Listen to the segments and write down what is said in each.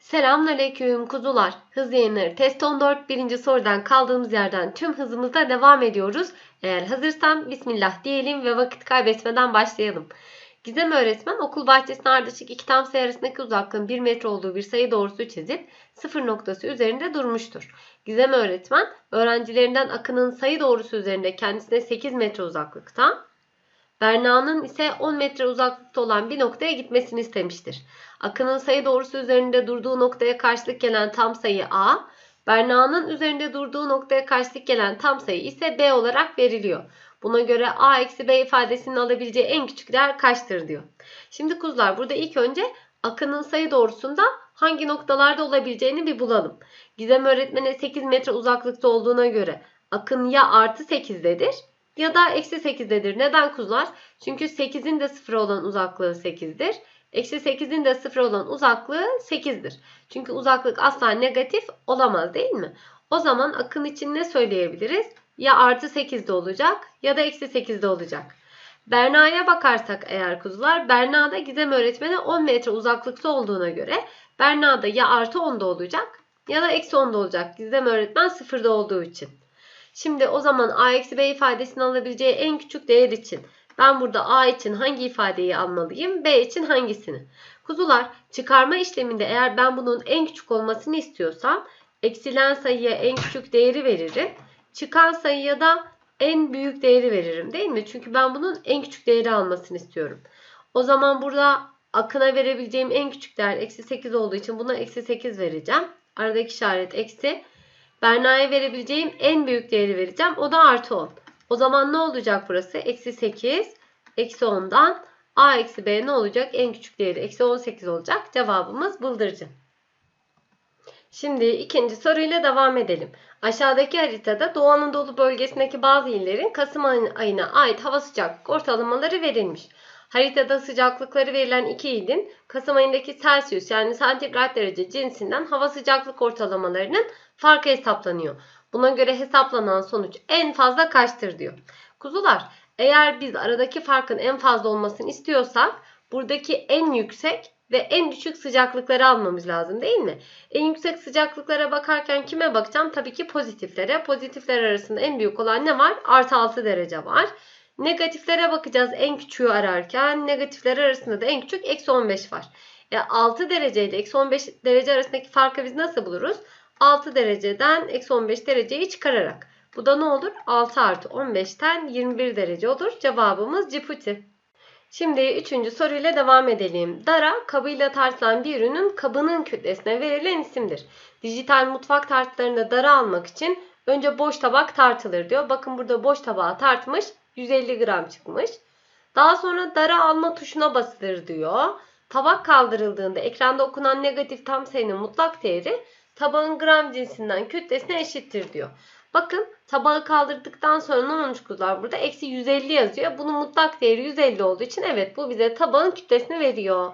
Selamünaleyküm kuzular. Hız yayınları test 14 birinci sorudan kaldığımız yerden tüm hızımızla devam ediyoruz. Eğer hazırsan bismillah diyelim ve vakit kaybetmeden başlayalım. Gizem öğretmen okul bahçesine ardışık iki tam sayı arasındaki uzaklığın 1 metre olduğu bir sayı doğrusu çizip sıfır noktası üzerinde durmuştur. Gizem öğretmen öğrencilerinden Akın'ın sayı doğrusu üzerinde kendisine 8 metre uzaklıkta, Berna'nın ise 10 metre uzaklıkta olan bir noktaya gitmesini istemiştir. Akın'ın sayı doğrusu üzerinde durduğu noktaya karşılık gelen tam sayı A, Berna'nın üzerinde durduğu noktaya karşılık gelen tam sayı ise B olarak veriliyor. Buna göre A eksi B ifadesinin alabileceği en küçük değer kaçtır diyor. Şimdi kuzular burada ilk önce Akın'ın sayı doğrusunda hangi noktalarda olabileceğini bir bulalım. Gizem öğretmene 8 metre uzaklıkta olduğuna göre Akın ya artı 8'dedir ya da eksi 8'dedir. Neden kuzular? Çünkü 8'in de 0 olan uzaklığı 8'dir. Eksi 8'in de 0 olan uzaklığı 8'dir. Çünkü uzaklık asla negatif olamaz değil mi? O zaman akın için ne söyleyebiliriz? Ya artı 8'de olacak ya da eksi 8'de olacak. Berna'ya bakarsak eğer kuzular, Berna'da Gizem öğretmene 10 metre uzaklıkta olduğuna göre Berna'da ya artı 10'da olacak ya da eksi 10'da olacak. Gizem öğretmen 0'da olduğu için. Şimdi o zaman a eksi b ifadesini alabileceği en küçük değer için ben burada a için hangi ifadeyi almalıyım? b için hangisini? Kuzular çıkarma işleminde eğer ben bunun en küçük olmasını istiyorsam eksilen sayıya en küçük değeri veririm. Çıkan sayıya da en büyük değeri veririm değil mi? Çünkü ben bunun en küçük değeri almasını istiyorum. O zaman burada akına verebileceğim en küçük değer eksi 8 olduğu için buna eksi 8 vereceğim. Aradaki işaret eksi. Berna'ya verebileceğim en büyük değeri vereceğim. O da artı 10. O zaman ne olacak burası? Eksi 8. Eksi 10'dan a eksi b ne olacak? En küçük değeri eksi 18 olacak. Cevabımız bıldırcın. Şimdi ikinci soruyla devam edelim. Aşağıdaki haritada Doğu Anadolu bölgesindeki bazı illerin Kasım ayına ait hava sıcaklık ortalamaları verilmiş. Haritada sıcaklıkları verilen iki ilin Kasım ayındaki Celsius yani santigrat derece cinsinden hava sıcaklık ortalamalarının farkı hesaplanıyor. Buna göre hesaplanan sonuç en fazla kaçtır diyor. Kuzular eğer biz aradaki farkın en fazla olmasını istiyorsak buradaki en yüksek ve en düşük sıcaklıkları almamız lazım değil mi? En yüksek sıcaklıklara bakarken kime bakacağım? Tabii ki pozitiflere. Pozitifler arasında en büyük olan ne var? Artı 6 derece var. Negatiflere bakacağız en küçüğü ararken. Negatifler arasında da en küçük eksi 15 var. E 6 derece ile eksi 15 derece arasındaki farkı biz nasıl buluruz? 6 dereceden eksi 15 dereceyi çıkararak. Bu da ne olur? 6 artı 15'ten 21 derece olur. Cevabımız Ciputi. Şimdi üçüncü soruyla devam edelim. Dara kabıyla tartılan bir ürünün kabının kütlesine verilen isimdir. Dijital mutfak tartılarında dara almak için önce boş tabak tartılır diyor. Bakın burada boş tabağı tartmış 150 gram çıkmış. Daha sonra dara alma tuşuna basılır diyor. Tabak kaldırıldığında ekranda okunan negatif tam sayının mutlak değeri tabağın gram cinsinden kütlesine eşittir diyor. Bakın tabağı kaldırdıktan sonra ne olmuş kuzular burada? Eksi 150 yazıyor. Bunun mutlak değeri 150 olduğu için evet bu bize tabağın kütlesini veriyor.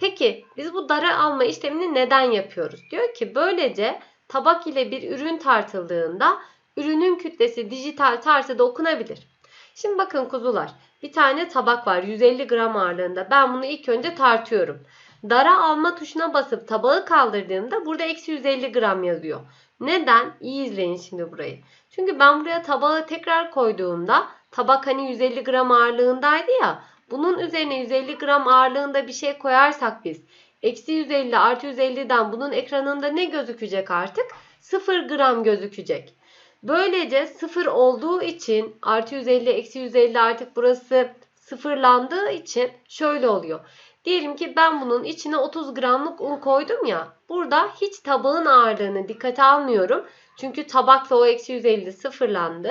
Peki biz bu dara alma işlemini neden yapıyoruz? Diyor ki böylece tabak ile bir ürün tartıldığında ürünün kütlesi dijital tartıda okunabilir. Şimdi bakın kuzular bir tane tabak var 150 gram ağırlığında. Ben bunu ilk önce tartıyorum. Dara alma tuşuna basıp tabağı kaldırdığımda burada eksi 150 gram yazıyor. Neden? İyi izleyin şimdi burayı. Çünkü ben buraya tabağı tekrar koyduğumda tabak hani 150 gram ağırlığındaydı ya. Bunun üzerine 150 gram ağırlığında bir şey koyarsak biz eksi 150 artı 150'den bunun ekranında ne gözükecek artık? 0 gram gözükecek. Böylece 0 olduğu için artı 150 eksi 150 artık burası sıfırlandığı için şöyle oluyor. Diyelim ki ben bunun içine 30 gramlık un koydum ya. Burada hiç tabağın ağırlığını dikkate almıyorum. Çünkü tabakla o eksi 150 sıfırlandı.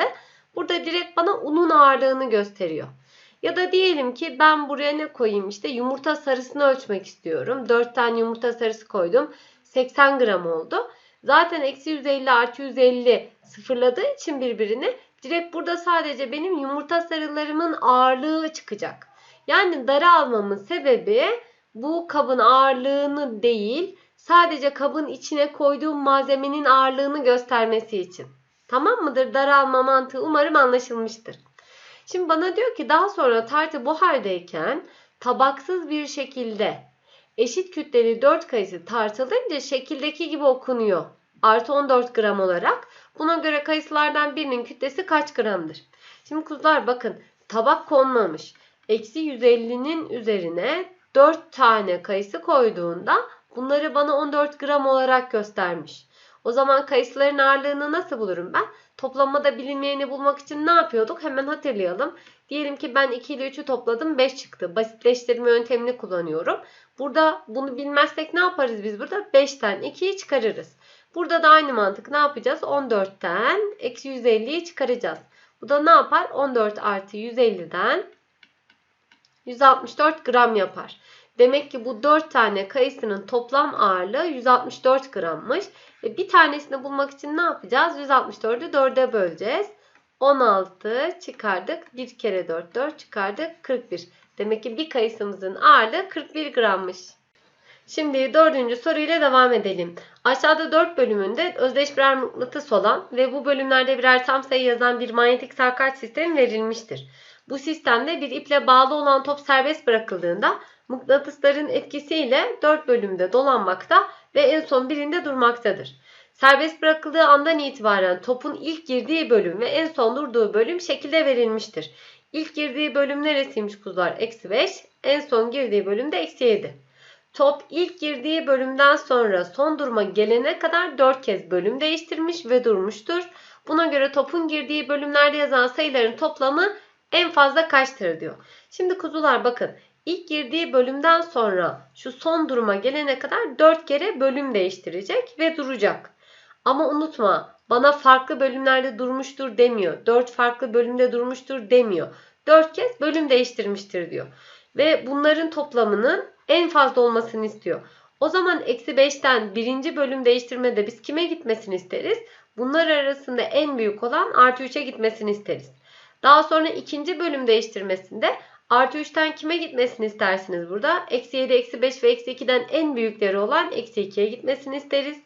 Burada direkt bana unun ağırlığını gösteriyor. Ya da diyelim ki ben buraya ne koyayım işte yumurta sarısını ölçmek istiyorum. 4 tane yumurta sarısı koydum. 80 gram oldu. Zaten eksi 150 artı 150 sıfırladığı için birbirini direkt burada sadece benim yumurta sarılarımın ağırlığı çıkacak. Yani dara almamın sebebi bu kabın ağırlığını değil sadece kabın içine koyduğum malzemenin ağırlığını göstermesi için. Tamam mıdır? Daralma mantığı umarım anlaşılmıştır. Şimdi bana diyor ki daha sonra tartı bu haldeyken tabaksız bir şekilde Eşit kütleli 4 kayısı tartılınca şekildeki gibi okunuyor. Artı 14 gram olarak. Buna göre kayısılardan birinin kütlesi kaç gramdır? Şimdi kuzular bakın tabak konmamış. Eksi 150'nin üzerine 4 tane kayısı koyduğunda bunları bana 14 gram olarak göstermiş. O zaman kayısıların ağırlığını nasıl bulurum ben? Toplamada bilinmeyeni bulmak için ne yapıyorduk? Hemen hatırlayalım. Diyelim ki ben 2 ile 3'ü topladım 5 çıktı. Basitleştirme yöntemini kullanıyorum. Burada bunu bilmezsek ne yaparız biz burada? 5'ten 2'yi çıkarırız. Burada da aynı mantık ne yapacağız? 14'ten eksi 150'yi çıkaracağız. Bu da ne yapar? 14 artı 150'den 164 gram yapar. Demek ki bu 4 tane kayısının toplam ağırlığı 164 grammış. E bir tanesini bulmak için ne yapacağız? 164'ü 4'e böleceğiz. 16 çıkardık. 1 kere 4 4 çıkardık. 41. Demek ki bir kayısımızın ağırlığı 41 grammış. Şimdi dördüncü soruyla devam edelim. Aşağıda 4 bölümünde özdeş birer mıknatıs olan ve bu bölümlerde birer tam sayı yazan bir manyetik sarkaç sistemi verilmiştir. Bu sistemde bir iple bağlı olan top serbest bırakıldığında mıknatısların etkisiyle 4 bölümde dolanmakta ve en son birinde durmaktadır. Serbest bırakıldığı andan itibaren topun ilk girdiği bölüm ve en son durduğu bölüm şekilde verilmiştir. İlk girdiği bölüm neresiymiş kuzular? Eksi 5. En son girdiği bölüm de eksi 7. Top ilk girdiği bölümden sonra son duruma gelene kadar 4 kez bölüm değiştirmiş ve durmuştur. Buna göre topun girdiği bölümlerde yazan sayıların toplamı en fazla kaçtır diyor. Şimdi kuzular bakın ilk girdiği bölümden sonra şu son duruma gelene kadar 4 kere bölüm değiştirecek ve duracak. Ama unutma bana farklı bölümlerde durmuştur demiyor. 4 farklı bölümde durmuştur demiyor. 4 kez bölüm değiştirmiştir diyor. Ve bunların toplamının en fazla olmasını istiyor. O zaman eksi 5'ten birinci bölüm değiştirmede biz kime gitmesini isteriz? Bunlar arasında en büyük olan artı 3'e gitmesini isteriz. Daha sonra ikinci bölüm değiştirmesinde artı 3'ten kime gitmesini istersiniz burada? Eksi 7, eksi 5 ve eksi 2'den en büyükleri olan eksi 2'ye gitmesini isteriz.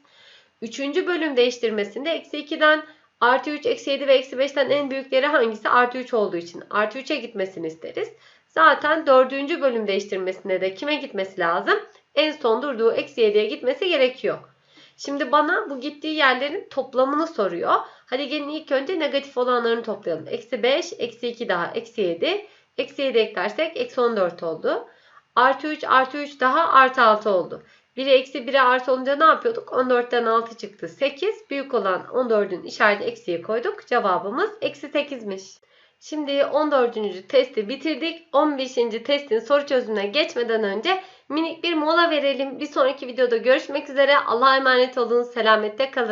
Üçüncü bölüm değiştirmesinde eksi 2'den artı 3, eksi 7 ve eksi 5'ten en büyükleri hangisi? Artı 3 olduğu için artı 3'e gitmesini isteriz. Zaten dördüncü bölüm değiştirmesinde de kime gitmesi lazım? En son durduğu eksi 7'ye gitmesi gerekiyor. Şimdi bana bu gittiği yerlerin toplamını soruyor. Hadi gelin ilk önce negatif olanlarını toplayalım. Eksi 5, eksi 2 daha eksi 7. Eksi 7 eklersek eksi 14 oldu. Artı 3, artı 3 daha artı 6 oldu. 1'e eksi 1'e artı olunca ne yapıyorduk? 14'ten 6 çıktı. 8. Büyük olan 14'ün işareti eksiye koyduk. Cevabımız eksi 8'miş. Şimdi 14. testi bitirdik. 15. testin soru çözümüne geçmeden önce minik bir mola verelim. Bir sonraki videoda görüşmek üzere. Allah'a emanet olun. Selamette kalın.